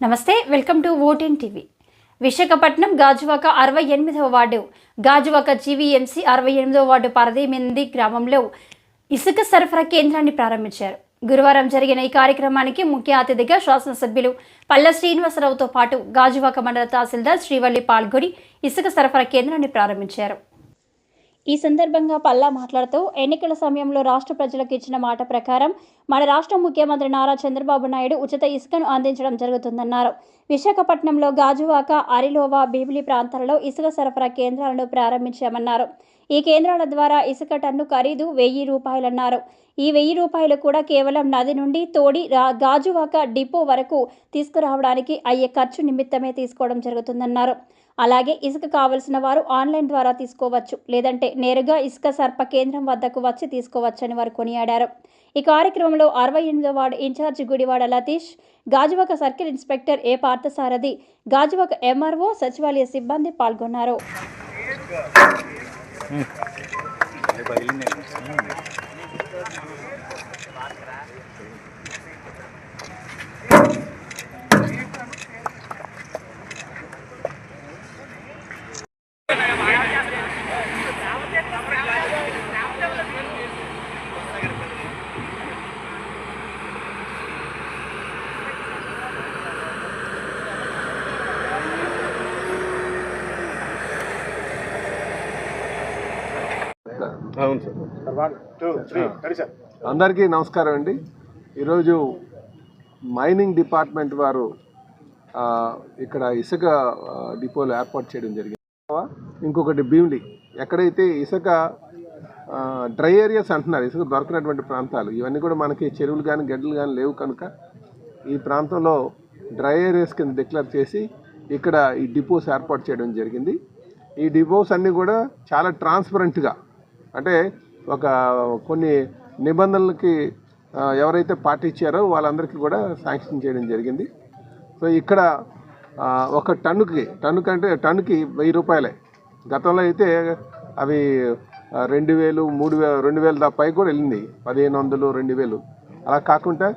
నమస్తే welcome to OTN TV. Visakhapatnam Gajuwaka అరవై ఎనిమిదవ వార్డు గాజువాక జీవీఎంసీ అరవై ఎనిమిదవ వార్డు పరదేమింది గ్రామంలో ఇసుక సరఫరా కేంద్రాన్ని ప్రారంభించారు. గురువారం జరిగిన ఈ కార్యక్రమానికి ముఖ్య అతిథిగా శాసనసభ్యులు పల్ల శ్రీనివాసరావుతో పాటు గాజువాక మండల తహసీల్దార్ శ్రీవల్లి పాల్గొని ఇసుక సరఫరా కేంద్రాన్ని ప్రారంభించారు. ఈ సందర్భంగా పల్లా మాట్లాడుతూ ఎన్నికల సమయంలో రాష్ట్ర ప్రజలకు ఇచ్చిన మాట ప్రకారం మన రాష్ట్ర ముఖ్యమంత్రి నారా చంద్రబాబు నాయుడు ఉచిత ఇసుకను అందించడం జరుగుతుందన్నారు. విశాఖపట్నంలో గాజువాక అరిలోవా బీబిలి ప్రాంతాలలో ఇసుక సరఫరా కేంద్రాలను ప్రారంభించామన్నారు. ఈ కేంద్రాల ద్వారా ఇసుక టన్ను ఖరీదు వెయ్యి రూపాయలన్నారు. ఈ వెయ్యి రూపాయలు కూడా కేవలం నది నుండి తోడి రా- గాజువాక డిపో వరకు తీసుకురావడానికి అయ్యే ఖర్చు నిమిత్తమే తీసుకోవడం జరుగుతుందన్నారు. అలాగే ఇసుక కావలసిన వారు ఆన్లైన్ ద్వారా తీసుకోవచ్చు. లేదంటే నేరుగా ఇసుక సర్ప కేంద్రం వద్దకు వచ్చి తీసుకోవచ్చని వారు కొనియాడారు. ఈ కార్యక్రమంలో అరవై ఎనిమిదో ward in charge Gudivada Latish Gajuwaka circle inspector A Parthasarathi Gajuwaka MRO సచివాలయ సిబ్బంది పాల్గొన్నారు. అవును సార్. అందరికీ నమస్కారం అండి. ఈరోజు మైనింగ్ డిపార్ట్మెంట్ వారు ఆ, ఇక్కడ ఇసుక డిపోలు ఏర్పాటు చేయడం జరిగింది. ఇంకొకటి భీమిలి. ఎక్కడైతే ఇసుక డ్రై ఏరియాస్ అంటున్నారు ఇసుక దొరకనటువంటి ప్రాంతాలు ఇవన్నీ కూడా మనకి చెరువులు కానీ గడ్డలు కానీ లేవు కనుక ఈ ప్రాంతంలో డ్రై ఏరియాస్ కింద డిక్లేర్ చేసి ఇక్కడ ఈ డిపోస్ ఏర్పాటు చేయడం జరిగింది. ఈ డిపోస్ అన్నీ కూడా చాలా ట్రాన్స్పరెంట్గా అంటే ఒక కొన్ని నిబంధనలకి ఎవరైతే పాటించారో వాళ్ళందరికీ కూడా శాంక్షన్ చేయడం జరిగింది. సో ఇక్కడ ఒక టన్నుకి టన్ను కంటే టన్నుకి వెయ్యి రూపాయలే. గతంలో అయితే అవి రెండు వేలు మూడు వేలు రెండు వేలు దా పైకి కూడా వెళ్ళింది. పదిహేను వందలు రెండు వేలు. అలా కాకుండా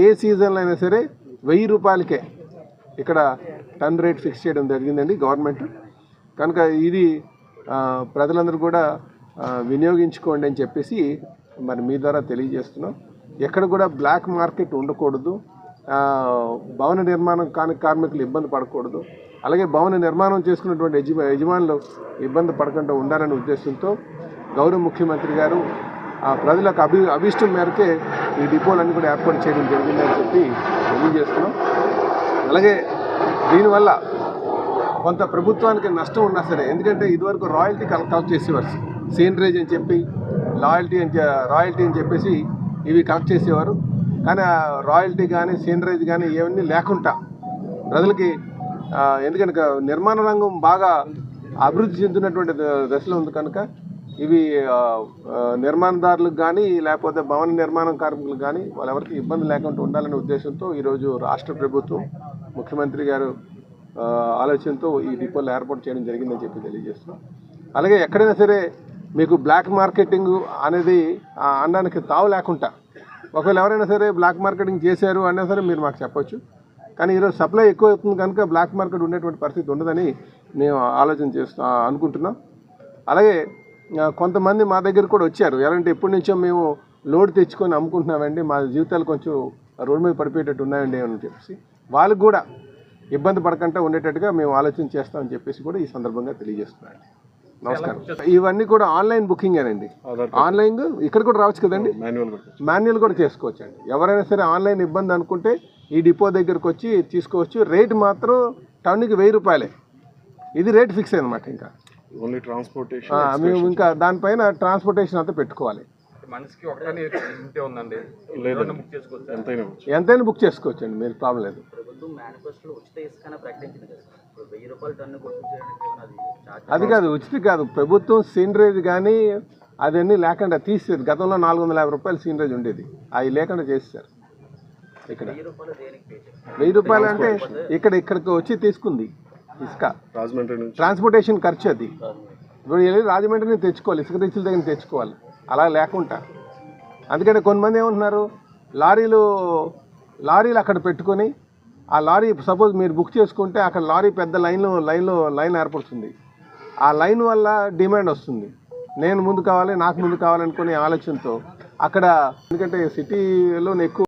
ఏ సీజన్లో అయినా సరే వెయ్యి రూపాయలకే ఇక్కడ టన్ రేట్ ఫిక్స్ చేయడం జరిగిందండి గవర్నమెంట్. కనుక ఇది ప్రజలందరూ కూడా వినియోగించుకోండి అని చెప్పేసి మరి మీ ద్వారా తెలియజేస్తున్నాం. ఎక్కడ కూడా బ్లాక్ మార్కెట్ ఉండకూడదు. భవన నిర్మాణం కాని కార్మికులు ఇబ్బంది పడకూడదు. అలాగే భవన నిర్మాణం చేసుకున్నటువంటి యజమా యజమానులు ఇబ్బంది పడకుండా ఉండాలనే ఉద్దేశంతో గౌరవ ముఖ్యమంత్రి గారు ఆ ప్రజలకు అభి అభిష్టం మేరకే ఈ డిపోలన్నీ కూడా ఏర్పాటు చేయడం జరిగిందని చెప్పి తెలియజేస్తున్నాం. అలాగే దీనివల్ల కొంత ప్రభుత్వానికి నష్టం ఉన్నా సరే ఎందుకంటే ఇదివరకు రాయల్టీ కలెక్ట్ చేసేవారు. సీనరేజ్ అని చెప్పి లాయల్టీ అని రాయల్టీ అని చెప్పేసి ఇవి కలెక్ట్ చేసేవారు. కానీ ఆ రాయల్టీ కానీ సీనరేజ్ కానీ ఇవన్నీ లేకుండా ప్రజలకి ఎందుకంటే నిర్మాణ రంగం బాగా అభివృద్ధి చెందుతున్నటువంటి ద- దశలో ఉంది కనుక ఇవి నిర్మాణదారులకు కానీ లేకపోతే భవన నిర్మాణం కార్మికులకు కానీ వాళ్ళెవరికి ఇబ్బంది లేకుండా ఉండాలనే ఉద్దేశంతో ఈరోజు రాష్ట్ర ప్రభుత్వం ముఖ్యమంత్రి గారు ఆలోచనతో ఈ డిపోలు ఏర్పాటు చేయడం జరిగిందని చెప్పి తెలియజేస్తున్నాం. అలాగే ఎక్కడైనా సరే మీకు బ్లాక్ మార్కెటింగ్ అనేది ఆ, అనడానికి తావు లేకుండా ఒకవేళ ఎవరైనా సరే బ్లాక్ మార్కెటింగ్ చేశారు అన్నా సరే మీరు మాకు చెప్పొచ్చు. కానీ ఈరోజు సప్లై ఎక్కువ అవుతుంది కనుక బ్లాక్ మార్కెట్ ఉండేటువంటి పరిస్థితి ఉండదని మేము ఆలోచన చేస్తా అనుకుంటున్నాం. అలాగే కొంతమంది మా దగ్గర కూడా వచ్చారు. ఎలాంటి ఎప్పటి నుంచో మేము లోడ్ తెచ్చుకొని అమ్ముకుంటున్నామండి. మా జీవితాలు కొంచెం రోడ్డు మీద పడిపోయేటట్టు ఉన్నాయండి అని చెప్పేసి వాళ్ళకు కూడా ఇబ్బంది పడకుండా ఉండేటట్టుగా మేము ఆలోచన చేస్తామని చెప్పేసి కూడా ఈ సందర్భంగా తెలియజేస్తున్నాను నమస్కారం. ఇవన్నీ కూడా ఆన్లైన్ బుకింగేనండి ఆన్లైన్ ఇక్కడ కూడా రావచ్చు కదండి? మాన్యువల్ మాన్యువల్ కూడా చేసుకోవచ్చు అండి ఎవరైనా సరే ఆన్లైన్ ఇబ్బంది అనుకుంటే ఈ డిపో దగ్గరకు వచ్చి తీసుకోవచ్చు. రేట్ మాత్రం టన్నుకి వెయ్యి రూపాయలే. ఇది రేట్ ఫిక్స్ అన్నమాట ఇంకా. ఓన్లీ ట్రాన్స్పోర్టేషన్ మేము ఇంకా దానిపైన ట్రాన్స్పోర్టేషన్ అంతా పెట్టుకోవాలి. ఎంతైనా బుక్ చేసుకోవచ్చు. అండి మీరు ప్రాబ్లం లేదు. అది కాదు ఉచిత కాదు. ప్రభుత్వం సీనరేజ్ కానీ అదన్నీ లేకుండా తీసేది. గతంలో నాలుగు వందల యాభై రూపాయలు సీనరేజ్ ఉండేది. అవి లేకుండా చేసేసారు ఇక్కడ వెయ్యి రూపాయలు అంటే ఇక్కడ ఇక్కడికి వచ్చి తీసుకుంది ఇసుక. ట్రాన్స్పోర్టేషన్ ఖర్చు అది. ఇప్పుడు వెళ్ళి రాజమండ్రిని తెచ్చుకోవాలి ఇసుక రీచుల దగ్గర తెచ్చుకోవాలి. అలా లేకుండా. అందుకని కొంతమంది ఏమంటున్నారు లారీలు లారీలు అక్కడ పెట్టుకొని ఆ లారీ సపోజ్ మీరు బుక్ చేసుకుంటే అక్కడ లారీ పెద్ద లైన్లో లైన్లో లైన్ ఏర్పడుతుంది. ఆ లైన్ వల్ల డిమాండ్ వస్తుంది. నేను ముందు కావాలి నాకు ముందు కావాలనుకునే ఆలోచనతో. అక్కడ ఎందుకంటే సిటీలో ఎక్కువ